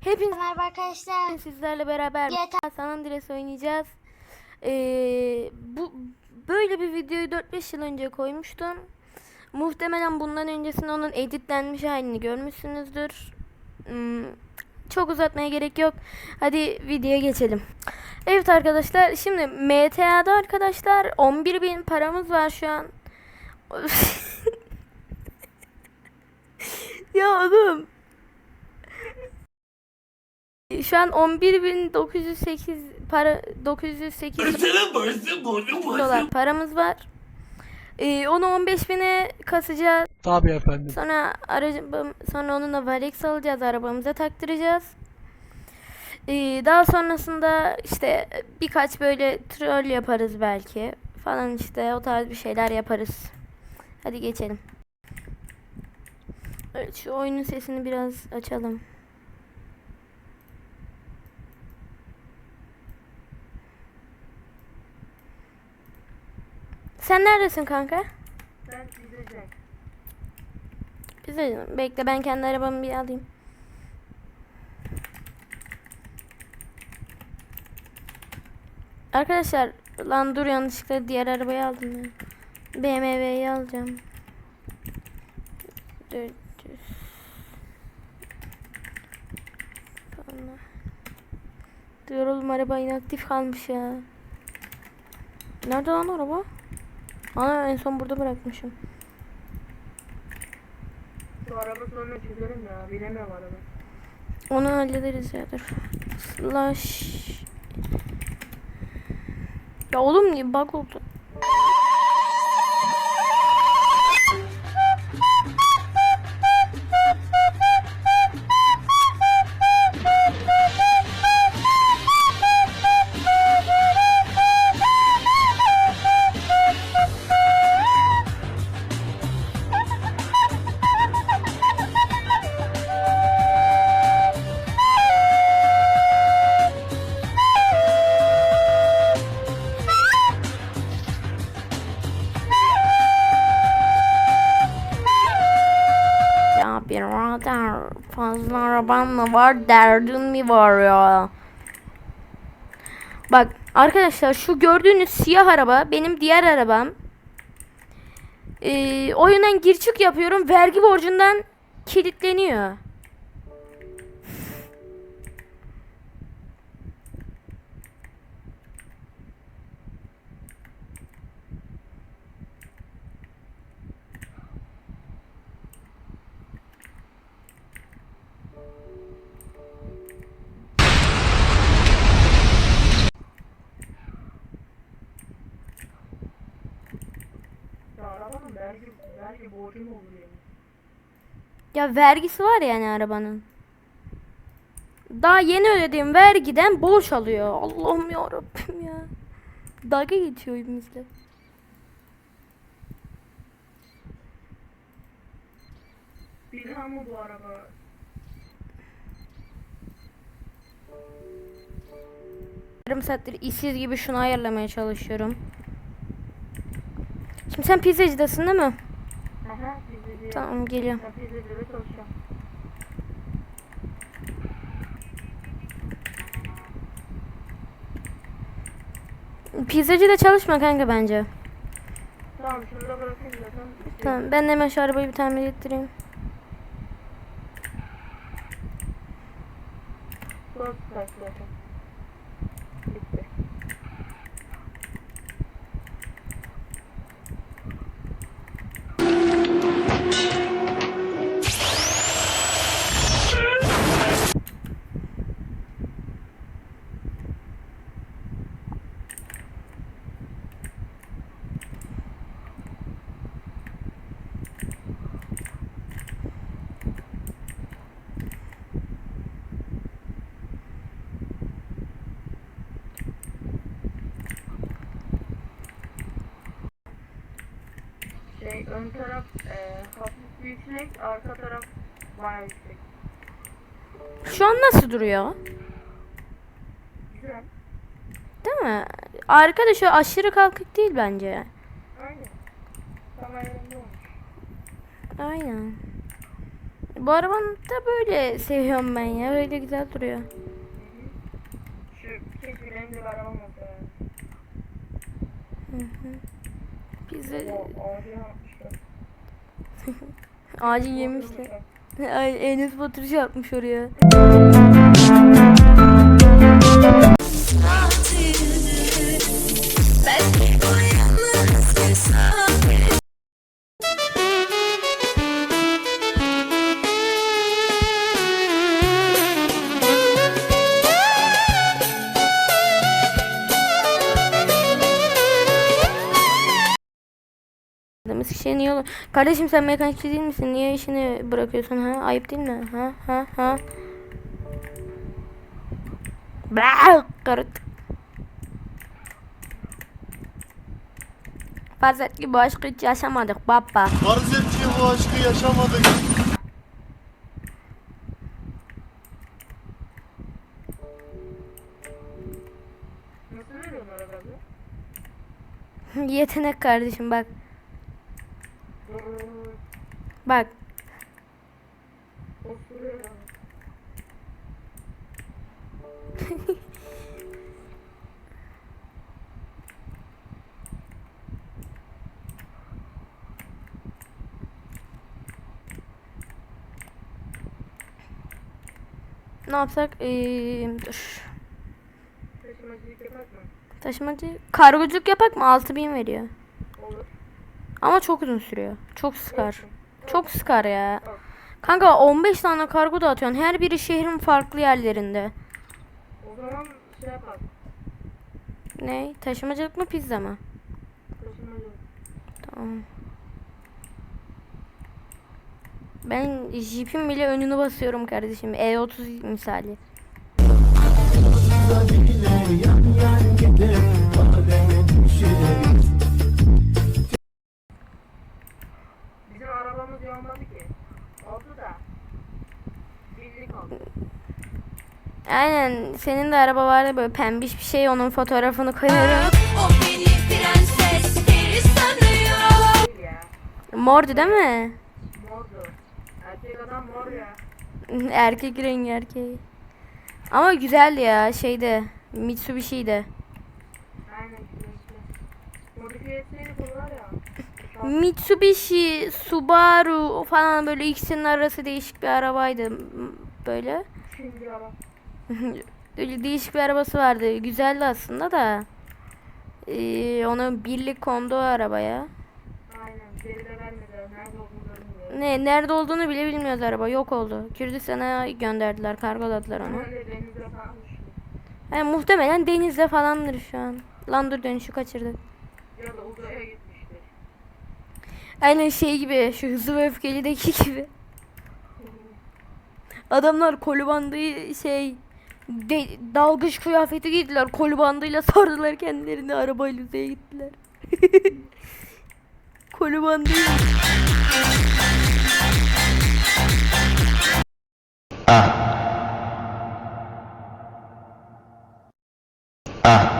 Hepiniz Merhaba arkadaşlar. sizlerle beraber GTA San Andreas oynayacağız. Ee, bu böyle bir videoyu 4-5 yıl önce koymuştum. Muhtemelen bundan öncesinde onun editlenmiş halini görmüşsünüzdür. Hmm, çok uzatmaya gerek yok. Hadi videoya geçelim. Evet arkadaşlar şimdi MTA'da arkadaşlar 11.000 paramız var şu an. ya oğlum şu an 11.908 para 908 dolar paramız var. Ee, onu 15.000'e kasacağız. Tabii efendim. Sonra aracım sonra onunla Varex alacağız, arabamıza taktıracağız. Ee, daha sonrasında işte birkaç böyle troll yaparız belki falan işte o tarz bir şeyler yaparız. Hadi geçelim. Evet şu oyunun sesini biraz açalım. Sen neredesin kanka? Ben gideceğim. Bize bekle ben kendi arabamı bir alayım. Arkadaşlar lan dur yanlışlıkla diğer arabayı aldım ya. BMW'yi alacağım. 400 falan. Dur oğlum araba inaktif kalmış ya. Nerede lan araba? Ana en son burada bırakmışım. Şu araba sonra çözerim ya. Bilemiyorum araba. Onu hallederiz ya dur. Slash. Ya oğlum niye bug oldu? Birader fazla araban mı var derdin mi var ya? Bak arkadaşlar şu gördüğünüz siyah araba benim diğer arabam. Ee, oyundan gir çık yapıyorum vergi borcundan kilitleniyor. Vergi, vergi borcu mu olur yani? Ya vergisi var yani arabanın. Daha yeni ödediğim vergiden borç alıyor. Allah'ım ya Rabbim ya. Dalga geçiyor bizle. Bilha mı bu araba? Yarım saattir işsiz gibi şunu ayarlamaya çalışıyorum. Şimdi sen pizzacıdasın değil mi? Pizzacı. Tamam geliyorum. Çalışacağım. Pizzacıda çalışma kanka bence. Tamam şurada bırakayım zaten. Tamam ben de hemen şu arabayı bir tamir ettireyim. Dört saat zaten. Bitti. Şey ön taraf e, hafif yüksek, arka taraf bayağı yüksek. Şu an nasıl duruyor? Güzel. Değil mi? Arkada şu aşırı kalkık değil bence. Aynen. Tam ayarında olmuş. Aynen. Bu arabanı da böyle seviyorum ben ya. Öyle güzel duruyor. Şu keşke benim de arabam olsa ya. Biz ağacı yapmışlar. ağacı yemişler. Ay Enes Batur şey yapmış oraya. Demiş şey niye olur? Kardeşim sen mekanikçi değil misin? Niye işini bırakıyorsun ha? Ayıp değil mi? Ha ha ha. Bırak karıt. Farz et ki bu aşkı hiç yaşamadık baba. Farz et ki bu aşkı yaşamadık. Yetenek kardeşim bak. Bak. Ne yapsak? Ee, dur. Taşımacılık yapak mı? Taşımacı. Kargoculuk yapak mı? 6000 veriyor. Olur. Ama çok uzun sürüyor. Çok sıkar. Çok sıkar ya. Kanka 15 tane kargo dağıtıyorsun. Her biri şehrin farklı yerlerinde. O zaman şey yapalım. Ne? Taşımacılık mı pizza mı? Taşımacılık. Tamam. Ben jipin bile önünü basıyorum kardeşim. E30 misali. Aynen senin de araba vardı böyle pembiş bir şey onun fotoğrafını koyuyorum. O beni sanıyor. Mordu değil mi? Mordu. Erkek adam mor ya. Erkek rengi erkeği. Ama güzeldi ya şeyde Mitsubishi'ydi. Aynen. Mitsubishi, Subaru falan böyle ikisinin arası değişik bir arabaydı. Böyle. Şimdi ama. Öyle değişik bir arabası vardı. Güzeldi aslında da. Ee, onu birlik kondu o arabaya. Aynen. Nerede. Ne nerede olduğunu bile bilmiyoruz araba. Yok oldu. Kürdistan'a gönderdiler, kargoladılar onu. Yani muhtemelen denizde falandır şu an. Lan dur dönüşü kaçırdık. Ya da uzaya gitmiştir. Aynen şey gibi şu hızlı ve öfkelideki gibi. Adamlar kolu bandı şey de, dalgıç kıyafeti giydiler. Kolu bandıyla sardılar kendilerini arabayla uzaya gittiler. kolu bandıyla. Ah.